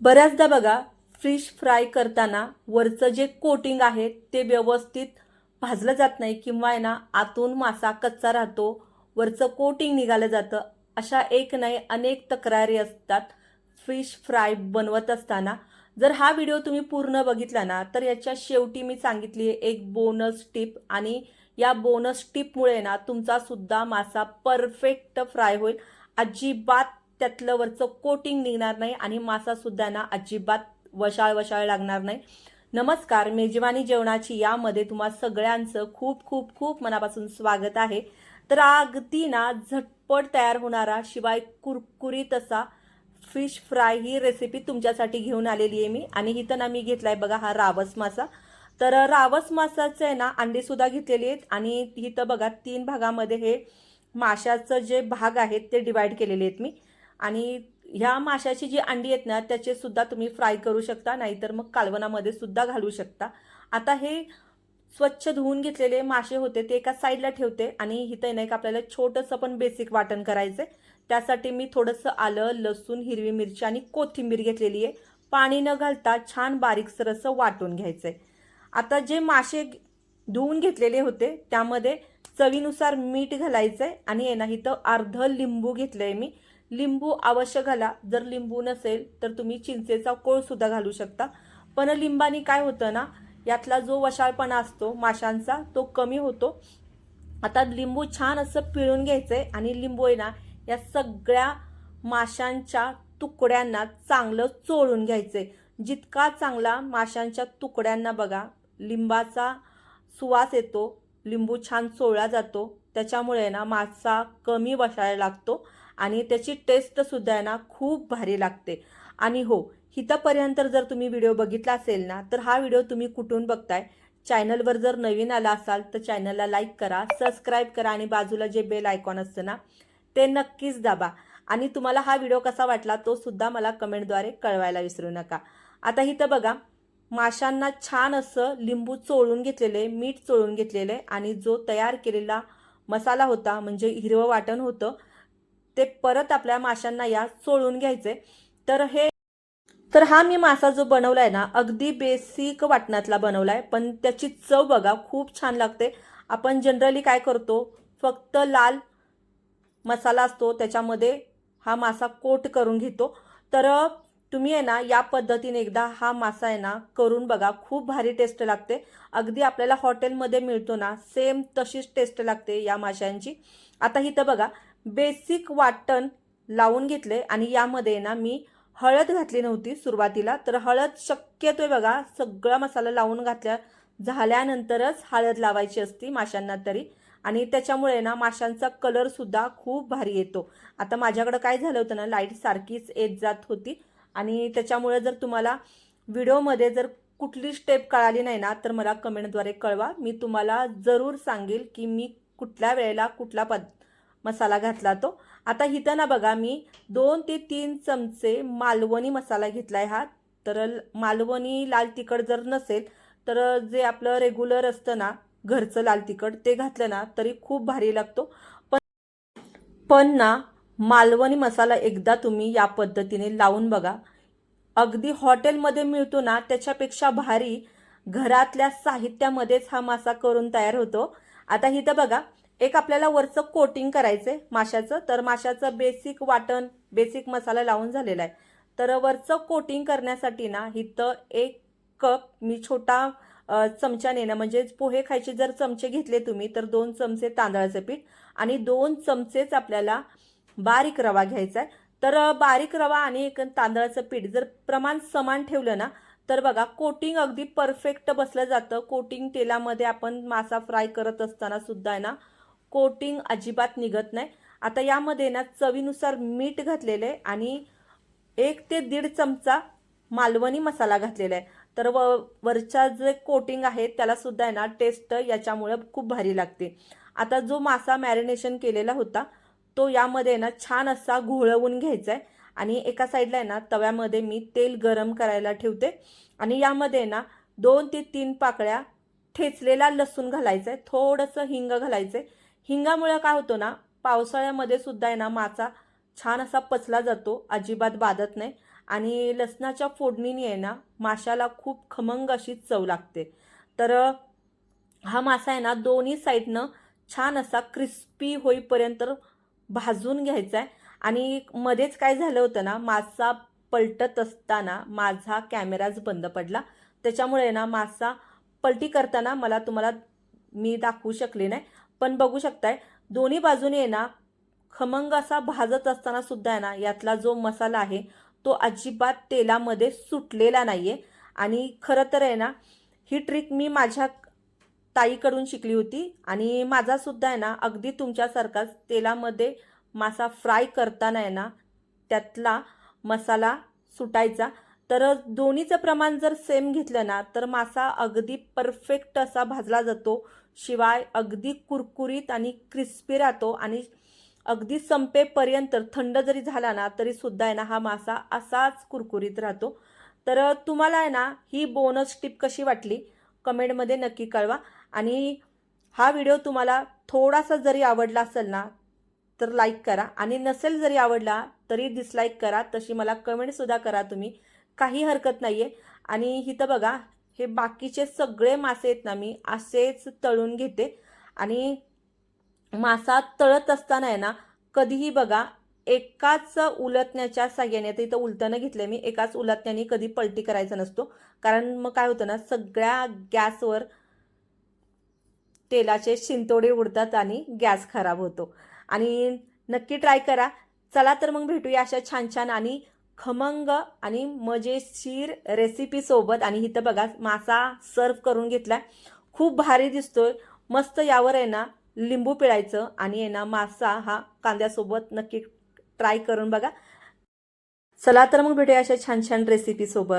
बऱ्याचदा बघा fish fry करताना वरचं जे कोटिंग आहे ते व्यवस्थित भाजलं जात नाही किंवा आहे ना आतून मासा कच्चा राहतो वरचं कोटिंग निघालं जातं. अशा एक नाही अनेक तक्रारी असतात फिश फ्राय बनवत असताना. जर हा व्हिडिओ तुम्ही पूर्ण बघितला ना तर याच्या शेवटी मी सांगितली आहे एक बोनस टिप आणि या बोनस टिपमुळे ना तुमचा सुद्धा मासा परफेक्ट फ्राय होईल. अजिबात त्यातलं वरचं कोटिंग निघणार नाही आणि मासासुद्धा ना अजिबात वशाळ वशाळ लागणार नाही. नमस्कार मेजवानी जेवणाची यामध्ये तुम्हा सगळ्यांचं खूप खूप खूप मनापासून स्वागत आहे. तर अगदी ना झटपट तयार होणारा शिवाय कुरकुरीत असा फिश फ्राय ही रेसिपी तुमच्यासाठी घेऊन आलेली आहे मी. आणि इथं ना मी घेतलाय बघा हा रावस मासा. तर रावस मासाचं आहे ना अंडी सुद्धा घेतलेली आहेत. आणि इथं बघा तीन भागामध्ये हे माशाचं जे भाग आहेत ते डिवाइड केलेले आहेत मी. आणि ह्या माशाची जी अंडी आहेत ना त्याचे सुद्धा तुम्ही फ्राय करू शकता नाहीतर मग कालवणामध्ये सुद्धा घालू शकता. आता हे स्वच्छ धुवून घेतलेले मासे होते ते एका साईडला ठेवते आणि इथं नाही का आपल्याला छोटंसं पण बेसिक वाटण करायचं त्यासाठी मी थोडंसं आलं लसूण हिरवी मिरची आणि कोथिंबीर घेतलेली आहे. पाणी न घालता छान बारीकसर असं वाटून घ्यायचंय. आता जे मासे धुवून घेतलेले होते त्यामध्ये चवीनुसार मीठ घालायचंय आणि आहे ना इथं अर्ध लिंबू घेतलंय मी. लिंबू अवश्य घाला. जर लिंबू नसेल तर तुम्ही चिंचेचा कोळ सुद्धा घालू शकता. पण लिंबानी काय होतं ना यातला जो वशाळपणा असतो माशांचा तो कमी होतो. आता लिंबू छान असं पिळून घ्यायचंय आणि लिंबू आहे ना या सगळ्या माशांच्या तुकड्यांना चांगलं चोळून घ्यायचंय. जितका चांगला माशांच्या तुकड्यांना बघा लिंबाचा सुवास येतो लिंबू छान चोळला जातो. त्याच्यामुळे ना मासा कमी बसायला लागतो. आणि त्याची टेस्टसुद्धा आहे ना खूप भारी लागते. आणि हो हितापर्यंत जर तुम्ही व्हिडिओ बघितला असेल ना तर हा व्हिडिओ तुम्ही कुठून बघताय? चॅनलवर जर नवीन आला असाल तर चॅनलला लाईक करा सबस्क्राईब करा आणि बाजूला जे बेल आयकॉन असतं ना ते नक्कीच दाबा. आणि तुम्हाला हा व्हिडिओ कसा वाटला तो सुद्धा मला कमेंटद्वारे कळवायला विसरू नका. आता इथं बघा माशांना छान असं लिंबू चोळून घेतलेले मीठ चोळून घेतलेले आणि जो तयार केलेला मसाला होता म्हणजे हिरवं वाटण होतं ते परत आपल्या माशांना या चोळून घ्यायचे. तर हे तर हा मी मासा जो बनवलाय ना अगदी बेसिक वाटणातला बनवलाय. पण त्याची चव बघा खूप छान लागते. आपण जनरली काय करतो फक्त लाल मसाला असतो त्याच्यामध्ये हा मासा कोट करून घेतो. तर तुम्ही आहे ना या पद्धतीने एकदा हा मासा आहे ना करून बघा खूप भारी टेस्ट लागते. अगदी आपल्याला हॉटेलमध्ये मिळतो ना सेम तशीच टेस्ट लागते या माशांची. आता इथं बघा बेसिक वाटण लावून घेतले आणि यामध्ये ना मी हळद घातली नव्हती सुरुवातीला. तर हळद शक्यतोय बघा सगळा मसाला लावून घातल्या झाल्यानंतरच हळद लावायची असती माशांना तरी. आणि त्याच्यामुळे ना माशांचा कलरसुद्धा खूप भारी येतो. आता माझ्याकडं काय झालं होतं ना लाइट सारखीच येत जात होती. आणि त्याच्यामुळे जर तुम्हाला व्हिडिओमध्ये जर कुठली स्टेप कळाली नाही ना तर मला कमेंटद्वारे कळवा. मी तुम्हाला जरूर सांगेल की मी कुठल्या वेळेला कुठला पद मसाला घातला तो. आता इथं ना बघा मी दोन ते तीन चमचे मालवणी मसाला घेतला आहे हा. तर मालवणी लाल तिखट जर नसेल तर जे आपलं रेग्युलर असतं ना घरचं लाल तिखट ते घातलं ना तरी खूप भारी लागतो. पण पण ना मालवणी मसाला एकदा तुम्ही या पद्धतीने लावून बघा. अगदी हॉटेलमध्ये मिळतो ना त्याच्यापेक्षा भारी घरातल्या साहित्यामध्येच हा मासा करून तयार होतो. आता इथं बघा एक आपल्याला वरचं कोटिंग करायचंय माशाचं तर माशाचं बेसिक वाटण बेसिक मसाला लावून झालेला आहे. तर वरचं कोटिंग करण्यासाठी ना इथं एक कप मी छोटा चमच्याने ना म्हणजेच पोहे खायचे जर चमचे घेतले तुम्ही तर दोन चमचे तांदळाचं पीठ आणि दोन चमचेच आपल्याला बारीक रवा घ्यायचा आहे. तर बारीक रवा आणि एक तांदळाचं पीठ जर प्रमाण समान ठेवलं ना तर बघा कोटिंग अगदी परफेक्ट बसलं जातं. कोटिंग तेलामध्ये आपण मासा फ्राय करत असताना सुद्धा आहे ना कोटिंग अजिबात निघत नाही. आता यामध्ये ना चवीनुसार मीठ घातलेलं आहे आणि एक ते दीड चमचा मालवणी मसाला घातलेला आहे. तर व वरच्या जे कोटिंग आहे त्याला सुद्धा आहे ना टेस्ट याच्यामुळे खूप भारी लागते. आता जो मासा मॅरिनेशन केलेला होता तो यामध्ये ना छान असा घोळवून घ्यायचा आहे. आणि एका साईडला आहे ना तव्यामध्ये मी तेल गरम करायला ठेवते. आणि यामध्ये ना दोन ते तीन पाकळ्या ठेचलेला लसूण घालायचं आहे. थोडंसं हिंग घालायचं आहे. हिंगामुळे काय होतं ना पावसाळ्यामध्ये सुद्धा आहे ना मासा छान असा पचला जातो अजिबात बाधत नाही. आणि लसणाच्या फोडणीने आहे ना माशाला खूप खमंग अशी चव लागते. तर हा मासा आहे ना दोन्ही साईडनं छान असा क्रिस्पी होईपर्यंत भाजून घ्यायचा आहे. आणि मध्येच काय झालं होतं ना मासा पलटत असताना माझा कॅमेराच बंद पडला. त्याच्यामुळे ना मासा पलटी करताना मला तुम्हाला मी दाखवू शकले नाही. पण बघू शकताय दोन्ही बाजूने आहे ना खमंग असा भाजत असताना सुद्धा आहे ना यातला जो मसाला आहे तो अजिबात तेलामध्ये सुटलेला नाही आहे आणि खरं तर आहे ना ही ट्रिक मी माझ्या ताईकडून शिकली होती. आणि माझासुद्धा आहे ना अगदी तुमच्यासारखाच तेलामध्ये मासा फ्राय करताना आहे ना त्यातला मसाला सुटायचा. तर दोन्हीचं प्रमाण जर सेम घेतलं ना तर मासा अगदी परफेक्ट असा भाजला जातो. शिवाय अगदी कुरकुरीत आणि क्रिस्पी राहतो आणि अगदी संपेपर्यंत थंड जरी झाला ना तरी सुद्धा आहे ना हा मासा असाच कुरकुरीत राहतो. तर तुम्हाला आहे ना ही बोनस टिप कशी वाटली? कमेंटमध्ये नक्की कळवा. आणि हा व्हिडिओ तुम्हाला थोडासा जरी आवडला असेल ना तर लाईक करा. आणि नसेल जरी आवडला तरी डिसलाईक करा. तशी मला कमेंटसुद्धा करा तुम्ही. काही हरकत नाही आहे आणि इथं बघा हे बाकीचे सगळे मासे आहेत ना मी असेच तळून घेते. आणि मासा तळत असताना आहे ना कधीही बघा एकाच उलटण्याच्या साह्याने तर इथं उलटणं घेतलं मी एकाच उलटण्याने कधी पलटी करायचा नसतो. कारण मग काय होतं ना सगळ्या गॅसवर तेलाचे शिंतोडे उडतात आणि गॅस खराब होतो. आणि नक्की ट्राय करा. चला तर मग भेटूया अशा छान छान आणि खमंग आणि मजेशीर रेसिपीसोबत आणि इथं बघा मासा सर्व करून घेतला खूप भारी दिसतोय. मस्त यावर आहे ना लिंबू पिळायचं आणि आहे ना मासा हा कांद्यासोबत नक्की ट्राय करून बघा. चला तर मग भेटूया अशा छान छान रेसिपीसोबत